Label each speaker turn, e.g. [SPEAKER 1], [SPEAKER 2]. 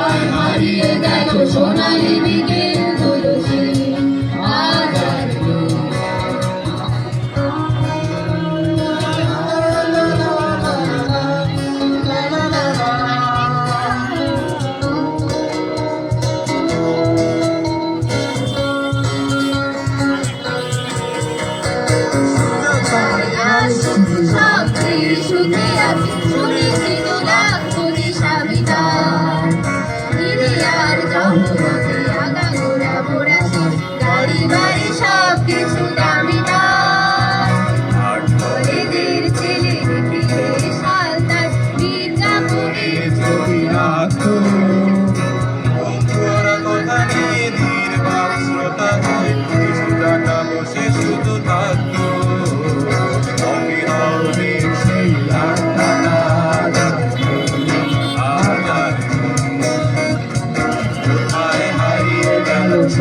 [SPEAKER 1] আমায় হারিয়ে গেল সোনালি বিকেল তুলসী Thank you. 长久